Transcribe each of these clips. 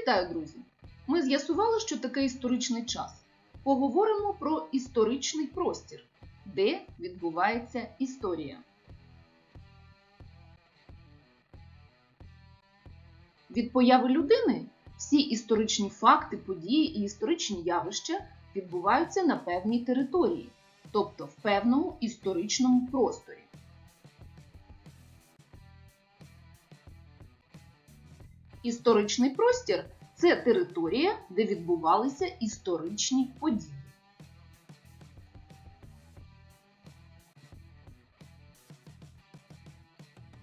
Вітаю, друзі! Ми з'ясували, що таке історичний час. Поговоримо про історичний простір, де відбувається історія. Від появи людини всі історичні факти, події і історичні явища відбуваються на певній території, тобто в певному історичному просторі. Історичний простір це територія, де відбувалися історичні події.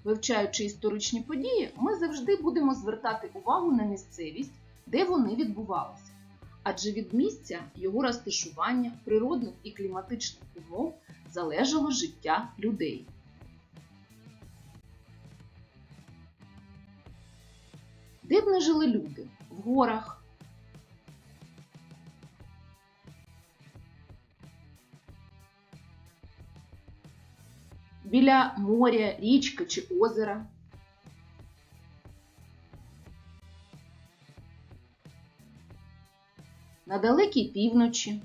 Вивчаючи історичні події, ми завжди будемо звертати увагу на місцевість, де вони відбувалися. Адже від місця його розташування, природних і кліматичних умов залежало життя людей. Де б не жили люди? В горах, біля моря, річки чи озера. На далекій півночі.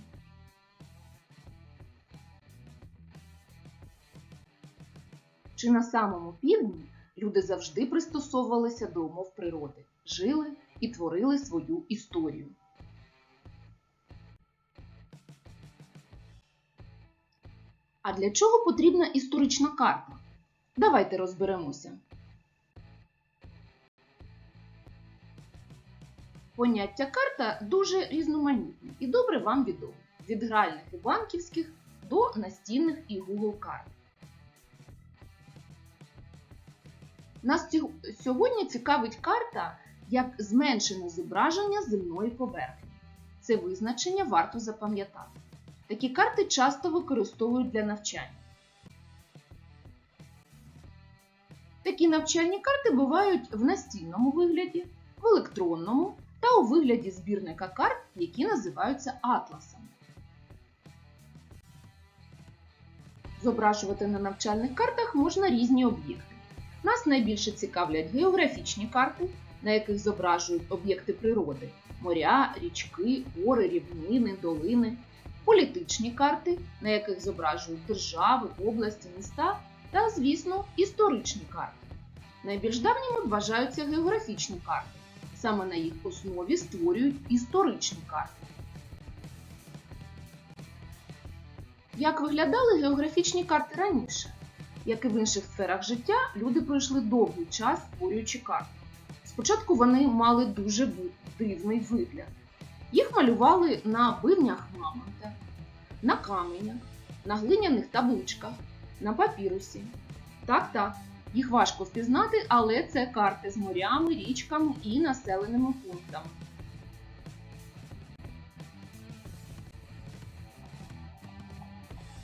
Чи на самому півдні люди завжди пристосовувалися до умов природи, жили і творили свою історію. А для чого потрібна історична карта? Давайте розберемося. Поняття карта дуже різноманітне і добре вам відомо. Від гральних і банківських до настінних і Google карт. Нас сьогодні цікавить карта як зменшене зображення земної поверхні. Це визначення варто запам'ятати. Такі карти часто використовують для навчання. Такі навчальні карти бувають в настільному вигляді, в електронному та у вигляді збірника карт, які називаються атласами. Зображувати на навчальних картах можна різні об'єкти. Нас найбільше цікавлять географічні карти, на яких зображують об'єкти природи моря, річки, гори, рівнини, долини, політичні карти, на яких зображують держави, області, міста та, звісно, історичні карти. Найбільш давніми вважаються географічні карти. Саме на їх основі створюють історичні карти. Як виглядали географічні карти раніше? Як і в інших сферах життя, люди пройшли довгий час, створюючи карти. Спочатку вони мали дуже дивний вигляд. Їх малювали на бивнях мамонта, на каменях, на глиняних табличках, на папірусі. Так, так, їх важко впізнати, але це карти з морями, річками і населеними пунктами.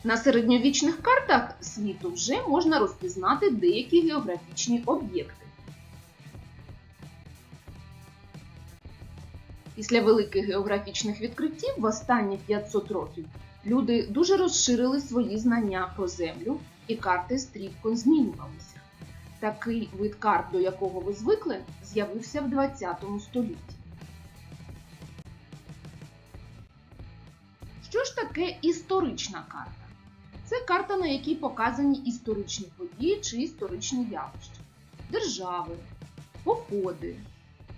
На середньовічних картах світу вже можна розпізнати деякі географічні об'єкти. Після великих географічних відкриттів в останні 500 років люди дуже розширили свої знання про землю і карти стрімко змінювалися. Такий вид карт, до якого ви звикли, з'явився в 20 столітті. Що ж таке історична карта? Це карта, на якій показані історичні події чи історичні явища, держави, походи,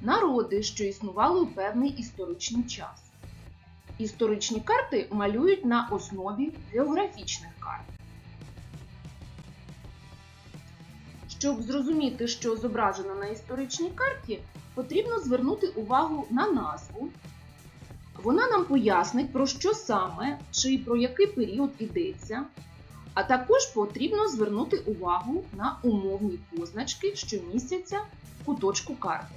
народи, що існували у певний історичний час. Історичні карти малюють на основі географічних карт. Щоб зрозуміти, що зображено на історичній карті, потрібно звернути увагу на назву. Вона нам пояснить, про що саме чи про який період йдеться, а також потрібно звернути увагу на умовні позначки, що містяться в куточку карти.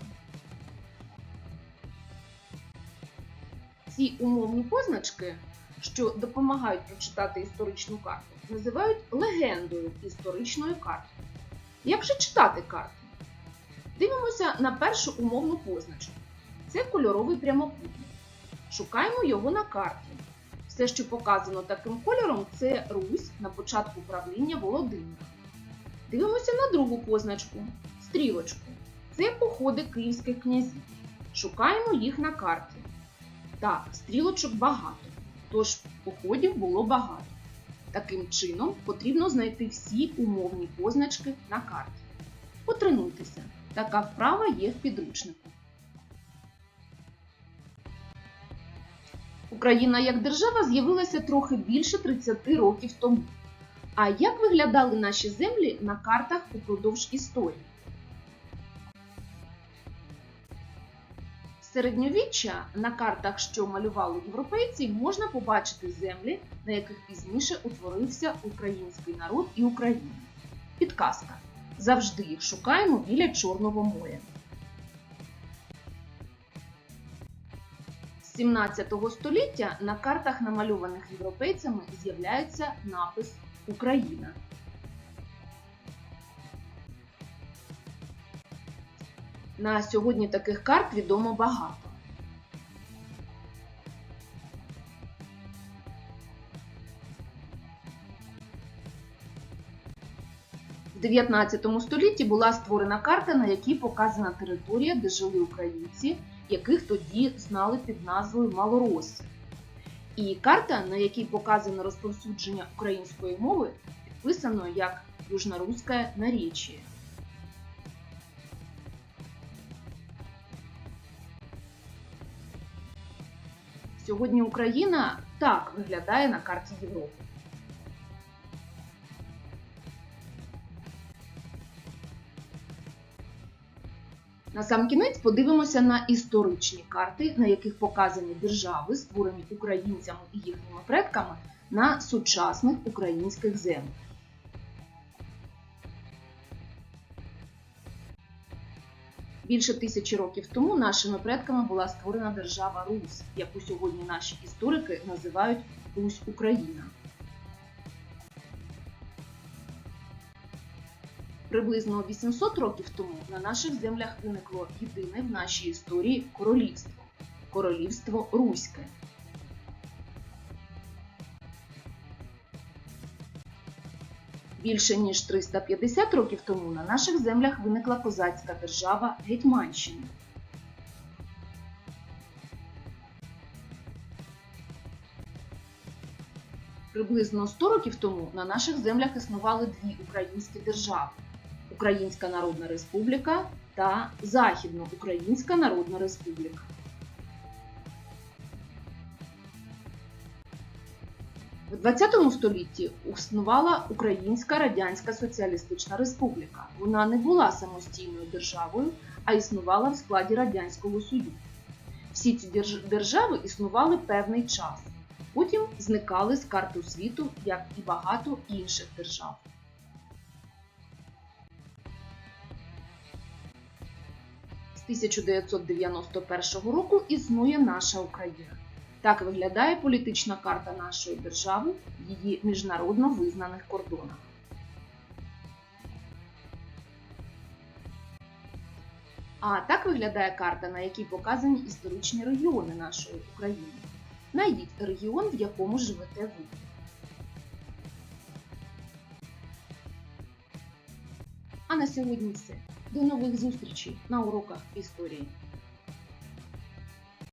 Ці умовні позначки, що допомагають прочитати історичну карту, називають легендою історичної карти. Як же читати карту? Дивимося на першу умовну позначку. Це кольоровий прямокутник. Шукаємо його на карті. Все, що показано таким кольором, це Русь на початку правління Володимира. Дивимося на другу позначку стрілочку. Це походи київських князів. Шукаємо їх на карті. Так, стрілочок багато, тож походів було багато. Таким чином потрібно знайти всі умовні позначки на карті. Потренуйтеся. Така вправа є в підручнику. Україна як держава з'явилася трохи більше 30 років тому. А як виглядали наші землі на картах упродовж історії? Середньовіччя на картах, що малювали європейці, можна побачити землі, на яких пізніше утворився український народ і Україна. Підказка. Завжди їх шукаємо біля Чорного моря. 17 століття на картах, намальованих європейцями, з'являється напис Україна. На сьогодні таких карт відомо багато. В 19 столітті була створена карта, на якій показана територія, де жили українці, яких тоді знали під назвою Малоросія. І карта, на якій показано розповсюдження української мови, підписано як Южноруське наречие. Сьогодні Україна так виглядає на карті Європи. Насамкінець подивимося на історичні карти, на яких показані держави, створені українцями і їхніми предками на сучасних українських землях. Більше тисячі років тому нашими предками була створена держава Русь, яку сьогодні наші історики називають Русь Україна. Приблизно 800 років тому на наших землях виникло єдине в нашій історії королівство королівство Руське. Більше ніж 350 років тому на наших землях виникла козацька держава Гетьманщина. Приблизно 100 років тому на наших землях існували дві українські держави Українська Народна Республіка та Західноукраїнська Народна Республіка. В 20 столітті існувала Українська Радянська Соціалістична Республіка. Вона не була самостійною державою, а існувала в складі Радянського Союзу. Всі ці держави існували певний час, потім зникали з карти світу, як і багато інших держав. 1991 року існує наша Україна. Так виглядає політична карта нашої держави в її міжнародно визнаних кордонах. А так виглядає карта, на якій показані історичні регіони нашої України. Найдіть регіон, в якому живете ви. А на сьогодні все. До нових зустрічей на уроках історії.